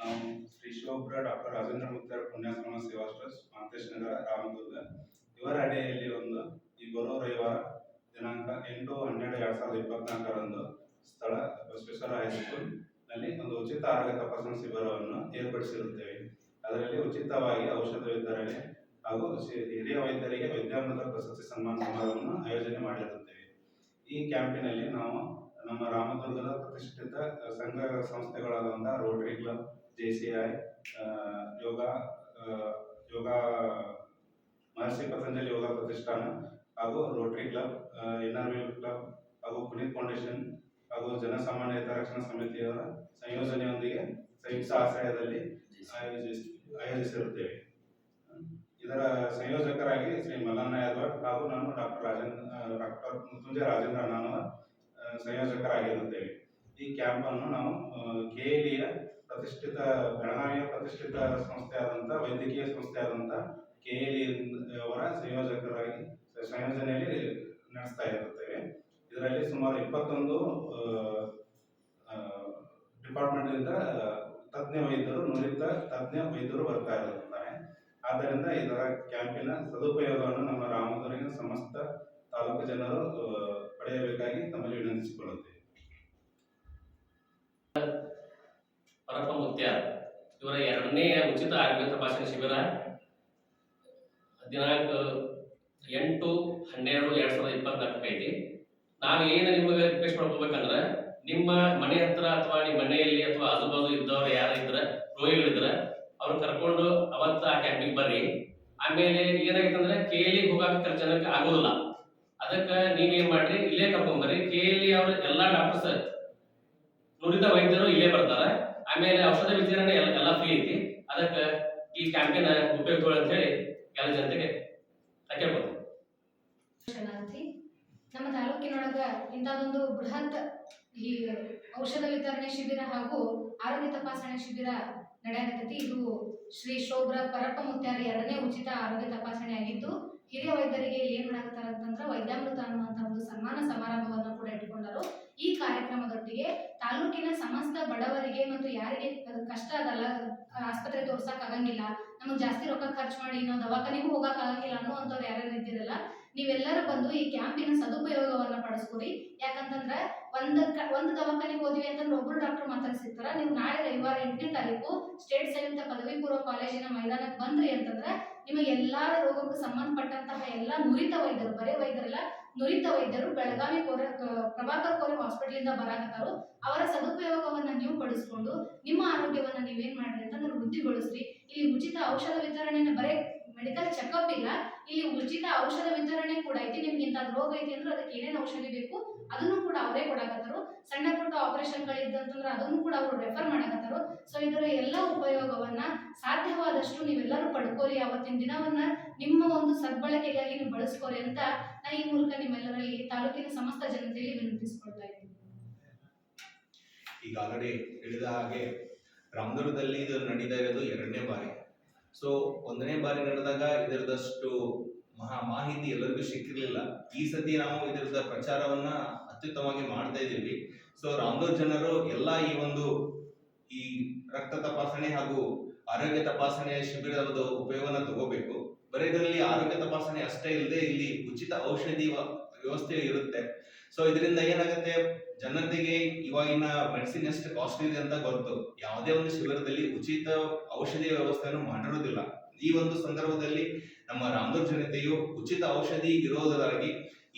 ನಾವು Shri Shivapura doctor Rajendra Mutyar Punyashrama Seva trust Mantesh ನಗರ ರಾಮದುರ್ಗ, ಇವರ ಅಡಿಯಲ್ಲಿ ಒಂದು ಈ ಬರೋ ರವಿವಾರ ದಿನಾಂಕ ಎಂಟು, ಹನ್ನೆರಡು, ಎರಡ್ ಸಾವಿರದ ಇಪ್ಪತ್ನಾಲ್ಕರಂದು ಸ್ಥಳ ಸ್ಪೆಷಲ್ ಹೈಸ್ಕೂಲ್ನಲ್ಲಿ ಒಂದು ಉಚಿತ ಆರೋಗ್ಯ ತಪಾಸಣಾ ಶಿಬಿರವನ್ನು ಏರ್ಪಡಿಸಿರುತ್ತೇವೆ. ಅದರಲ್ಲಿ ಉಚಿತವಾಗಿ ಔಷಧ ವಿತರಣೆ ಹಾಗೂ ಹಿರಿಯ ವೈದ್ಯರಿಗೆ ವಿದ್ಯಾಮೃತ ಪ್ರಶಸ್ತಿ ಸನ್ಮಾನ ಸಮಾರಂಭವನ್ನು ಆಯೋಜನೆ ಮಾಡಿರುತ್ತೇವೆ. ಈ ಕ್ಯಾಂಪಿನಲ್ಲಿ ನಾವು ನಮ್ಮ ರಾಮದುರ್ಗದ ಪ್ರತಿಷ್ಠಿತ ಸಂಘ ಸಂಸ್ಥೆಗಳಾದಂತಹ rotary club J C I Yoga Yoga, Maharshi Patanjali Yoga Pratishthana ಹಾಗೂ ರೋಟರಿ ಕ್ಲಬ್ ಇನ್ನರ್ವೀಲ್ ಕ್ಲಬ್ ಹಾಗೂ ಪುನೀತ್ ಫೌಂಡೇಶನ್ ಹಾಗೂ ಜನಸಾಮಾನ್ಯ ಹಿತರಕ್ಷಣಾ ಸಮಿತಿಯವರ ಸಂಯೋಜನೆಯೊಂದಿಗೆ ಸಂಯುಕ್ತ ಆಶ್ರಯದಲ್ಲಿ ಆಯೋಜಿಸ್, ಆಯೋಜಿಸಿರುತ್ತೇವೆ. ಇದರ ಸಂಯೋಜಕರಾಗಿ ಶ್ರೀ ಮಲ್ಲಣ್ಣ ಯಾದವ್ ಹಾಗೂ ನಾನು ಡಾಕ್ಟರ್ ರಾಜೇಂದ್ರ ಡಾಕ್ಟರ್ ಮೃತ್ಯುಂಜಯ ರಾಜೇಂದ್ರ ನಾನು ಸಂಯೋಜಕರಾಗಿರುತ್ತೇವೆ. ಈ ಕ್ಯಾಂಪ್ ಅನ್ನು ನಾವು ಯ ಪ್ರತಿಷ್ಠಿತ ಬೆಳಗಾವಿಯ ಪ್ರತಿಷ್ಠಿತ ಸಂಸ್ಥೆ ಆದಂಥ, ವೈದ್ಯಕೀಯ ಸಂಸ್ಥೆ ಆದಂಥ ಕೆಎಲ್ಇ ಅವರ ಸಂಯೋಜಕರಾಗಿ ಸಂಯೋಜನೆಯಲ್ಲಿ ನಡೆಸ್ತಾ ಇರುತ್ತೇವೆ. ಇದರಲ್ಲಿ ಸುಮಾರು ಇಪ್ಪತ್ತೊಂದು ಡಿಪಾರ್ಟ್ಮೆಂಟಿಂದ ತಜ್ಞ ವೈದ್ಯರು, ನುರಿತ ತಜ್ಞ ವೈದ್ಯರು ಬರ್ತಾ ಇರುತ್ತಾರೆ. ಆದ್ದರಿಂದ ಇದರ ಕ್ಯಾಂಪಿನ ಸದುಪಯೋಗವನ್ನು ನಮ್ಮ ರಾಮದುರ್ಗಿನ ಸಮಸ್ತ ತಾಲೂಕು ಜನರು ಪಡೆಯಬೇಕಾಗಿ ತಮ್ಮಲ್ಲಿ ವಿನಂತಿಸಿಕೊಳ್ಳುತ್ತೇವೆ. ಮುತ್ಯಾರ್ ಇವರ ಎರಡನೇ ಉಚಿತ ಆರೋಗ್ಯ ತಪಾಸಣೆ ಶಿಬಿರ ದಿನಾಂಕ ಎಂಟು ಹನ್ನೆರಡು ಎರಡ್ ಸಾವಿರದ ಇಪ್ಪತ್ನಾಲ್ಕು ಐತಿ. ನಾವು ಏನು ನಿಮಗೆ ರಿಕ್ವೆಸ್ಟ್ ಮಾಡ್ಕೋಬೇಕಂದ್ರೆ, ನಿಮ್ಮ ಮನೆ ಹತ್ರ ಅಥವಾ ನಿಮ್ಮ ಮನೆಯಲ್ಲಿ ಅಥವಾ ಆಜುಬಾಜು ಇದ್ದವ್ರು ಯಾರು ಇದ್ರ ರೋಗಿಗಳಿದ್ರ ಅವ್ರು ಕರ್ಕೊಂಡು ಅವತ್ತ ಆ ಕ್ಯಾಂಪಿಗೆ ಬರ್ರಿ. ಆಮೇಲೆ ಏನಾಗಿತ್ತಂದ್ರೆ ಕೇಳಿ ಹೋಗಾಕ ಜನಕ್ಕೆ ಆಗೋದಿಲ್ಲ. ಅದಕ್ಕೆ ನೀವೇನ್ ಮಾಡ್ರಿ, ಇಲ್ಲೇ ಕರ್ಕೊಂಬರ್ರಿ ಕೇಳಿ ಅವ್ರ ಎಲ್ಲಾ ಡಾಕ್ಟರ್ಸ್ ನುರಿತ ವೈದ್ಯರು ಇಲ್ಲೇ ಬರ್ತಾರ. ಆಮೇಲೆ ಔಷಧ ವಿತರಣೆ ಎಲ್ಲ ಫ್ರೀ ಐತಿ. ಅದಕ್ಕೆ ಈ ಕ್ಯಾಂಪೇನ್ ಉಪಯೋಗಗಳು ಅಂತ ಹೇಳಿ ಎಲ್ಲ ಜನತೆಗೆ ಕೇಳ್ಬೋದು ನಮ್ಮ ತಾಲೂಕಿನೊಳಗ ಇಂಥದೊಂದು ಬೃಹತ್ ಈ ಔಷಧ ವಿತರಣೆ ಶಿಬಿರ ಹಾಗೂ ಆರೋಗ್ಯ ತಪಾಸಣೆ ಶಿಬಿರ ನಡೆಯತೈತಿ. ಇದು ಶ್ರೀ ಶೋಭ್ರ ಪರಪ್ಪ ಮುತ್ಯಾರಿ ಎರಡನೇ ಉಚಿತ ಆರೋಗ್ಯ ತಪಾಸಣೆ ಆಗಿದ್ದು, ಹಿರಿಯ ವೈದ್ಯರಿಗೆ ಏನ್ ಮಾಡಾಕತ್ತಾರ ಅಂತಂದ್ರ ವೈದ್ಯಾಮೃತ ಅನ್ನುವಂತ ಒಂದು ಸನ್ಮಾನ ಸಮಾರಂಭವನ್ನು ಕೂಡ ಇಟ್ಕೊಂಡರು. ಈ ಕಾರ್ಯಕ್ರಮದೊಟ್ಟಿಗೆ ತಾಲೂಕಿನ ಸಮಸ್ತ ಬಡವರಿಗೆ ಮತ್ತು ಯಾರಿಗೆ ಕಷ್ಟ ಅದಲ್ಲ, ಆಸ್ಪತ್ರೆ ತೋರ್ಸಕ್ ಆಗಂಗಿಲ್ಲ, ನಮಗ್ ಜಾಸ್ತಿ ರೊಕ್ಕ ಖರ್ಚು ಮಾಡಿ, ನಾವು ದವಾಖಾನೆಗೂ ಹೋಗಕ್ ಆಗಂಗಿಲ್ಲ ಇದ್ದೀರಲ್ಲ ನೀವೆಲ್ಲರೂ ಬಂದು ಈ ಕ್ಯಾಂಪಿನ ಸದುಪಯೋಗವನ್ನ ಪಡಿಸ್ಕೊಡಿ. ಯಾಕಂತಂದ್ರ ಒಂದ್ ಒಂದ್ ದವಾಖಾನೆಗೆ ಹೋದ್ವಿ ಅಂತಂದ್ರೆ ಒಬ್ರು ಡಾಕ್ಟರ್ ಮಾತ್ರ ಸಿಗ್ತಾರ ನೀವು ನಾಳೆ ರವಿವಾರ ಎಂಟನೇ ತಾರೀಕು ಸ್ಟೇಟ್ ಸಂಯುಕ್ತ ಪದವಿ ಪೂರ್ವ ಕಾಲೇಜಿನ ಮೈದಾನಕ್ಕೆ ಬಂದ್ರಿ ಅಂತಂದ್ರೆ ನಿಮಗೆ ಎಲ್ಲಾ ರೋಗಕ್ಕೂ ಸಂಬಂಧಪಟ್ಟಂತಹ ಎಲ್ಲಾ ನುರಿತ ವೈದ್ಯರು, ಬರೇ ವೈದ್ಯರಲ್ಲ ನುರಿತ ವೈದ್ಯರು ಬೆಳಗಾವಿ ಕೋರೆ ಪ್ರಭಾಕರ್ ಕೋರೆ ಹಾಸ್ಪಿಟಲ್ ಇಂದ ಬರಾಕತ್ತಾರು. ಅವರ ಸದುಪಯೋಗವನ್ನ ನೀವು ಪಡಿಸ್ಕೊಂಡು ನಿಮ್ಮ ಆರೋಗ್ಯವನ್ನ ನೀವೇನ್ ಮಾಡ್ರಿ ಅಂತಂದ್ರೆ ವೃದ್ಧಿಗೊಳಿಸ್ರಿ. ಇಲ್ಲಿ ಉಚಿತ ಔಷಧ ವಿತರಣೆನ ಬರೇ ಮೆಡಿಕಲ್ ಚೆಕಪ್ ಇಲ್ಲ. ಇಲ್ಲಿ ಉಚಿತ ಔಷಧ ವಿತರಣೆ ಕೂಡ ಐತಿ. ನಿಮ್ಗೆ ಇಂಥ ರೋಗ ಐತಿ ಅಂದ್ರೆ ಅದಕ್ಕೆ ಏನೇನು ಔಷಧಿ ಬೇಕು ಅದನ್ನು ಕೂಡ ಅವರೇ ಕೊಡಕತ್ತಾರು. ಸಣ್ಣ ಪುಟ್ಟ ಆಪರೇಷನ್ಗಳಿದ್ದಂತಂದ್ರೆ ಅದನ್ನು ಕೂಡ ಅವರು ರೆಫರ್ ಮಾಡಕತ್ತಾರು. ಸೊ ಇದರ ಎಲ್ಲ ಉಪಯೋಗವನ್ನ ಸಾಧ್ಯವಾದಷ್ಟು ನೀವೆಲ್ಲರೂ ಪಡ್ಕೋರಿ ಅವತ್ತಿನ ದಿನವನ್ನ ನಿಮ್ಮ ಒಂದು ಸದ್ಬಳಕೆಗಾಗಿ ನೀವು ಬಳಸ್ಕೋರಿ ಅಂತ ನಾ ಈ ಮೂಲಕ ನಿಮ್ಮೆಲ್ಲರಲ್ಲಿ ತಾಲೂಕಿನ ಸಮಸ್ತ ಜನತೆಯಲ್ಲಿ ವಿನಂತಿಸಿಕೊಳ್ತಾ ಇದ್ದೀನಿ. ಈಗ ಆಲ್ರೆಡಿ ಹೇಳಿದ ಹಾಗೆ, ರಾಮದುರ್ಗದಲ್ಲಿ ಇದು ನಡೀತಾ ಇರೋದು ಎರಡನೇ ಬಾರಿ. ಸೊ ಒಂದನೇ ಬಾರಿ ನಡೆದಾಗ ಇದರದಷ್ಟು ಮಹಾ ಮಾಹಿತಿ ಎಲ್ಲರಿಗೂ ಸಿಕ್ಕಿರಲಿಲ್ಲ. ಈ ಸತಿ ನಾವು ಇದರದ ಪ್ರಚಾರವನ್ನ ಅತ್ಯುತ್ತಮವಾಗಿ ಮಾಡ್ತಾ ಇದ್ದೀವಿ. ಸೊ ರಾಮದೂರ್ ಜನರು ಎಲ್ಲ ಈ ಒಂದು ಈ ರಕ್ತ ತಪಾಸಣೆ ಹಾಗೂ ಆರೋಗ್ಯ ತಪಾಸಣೆ ಶಿಬಿರದ ಉಪಯೋಗನ ತಗೋಬೇಕು. ಬರೀ ಇದರಲ್ಲಿ ಆರೋಗ್ಯ ತಪಾಸಣೆ ಅಷ್ಟೇ ಇಲ್ಲದೆ ಇಲ್ಲಿ ಉಚಿತ ಔಷಧಿ ವ್ಯವಸ್ಥೆ ಇರುತ್ತೆ. ಸೊ ಇದರಿಂದ ಏನಾಗುತ್ತೆ? ಜನತೆಗೆ ಇವಾಗಿನ ಮೆಡಿಸಿನ್ ಎಷ್ಟು ಕಾಸ್ಟ್ಲಿ ಇದೆ ಅಂತ ಗೊತ್ತು. ಯಾವುದೇ ಒಂದು ಶಿಬಿರದಲ್ಲಿ ಉಚಿತ ಔಷಧಿ ವ್ಯವಸ್ಥೆಯನ್ನು ಮಾಡಿರೋದಿಲ್ಲ. ಈ ಒಂದು ಸಂದರ್ಭದಲ್ಲಿ ನಮ್ಮ ರಾಮದುರ್ ಜನತೆಯು ಉಚಿತ ಔಷಧಿ ಇರೋದರಾಗಿ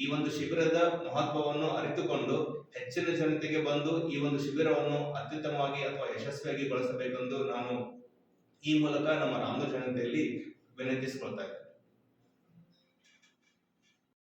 ಈ ಒಂದು ಶಿಬಿರದ ಮಹತ್ವವನ್ನು ಅರಿತುಕೊಂಡು ಹೆಚ್ಚಿನ ಜನತೆಗೆ ಬಂದು ಈ ಒಂದು ಶಿಬಿರವನ್ನು ಅತ್ಯುತ್ತಮವಾಗಿ ಅಥವಾ ಯಶಸ್ವಿಯಾಗಿ ಬಳಸಬೇಕೆಂದು ನಾನು ಈ ಮೂಲಕ ನಮ್ಮ ರಾಮದುರ್ ಜನತೆಯಲ್ಲಿ ವಿನಂತಿಸಿಕೊಳ್ತಾ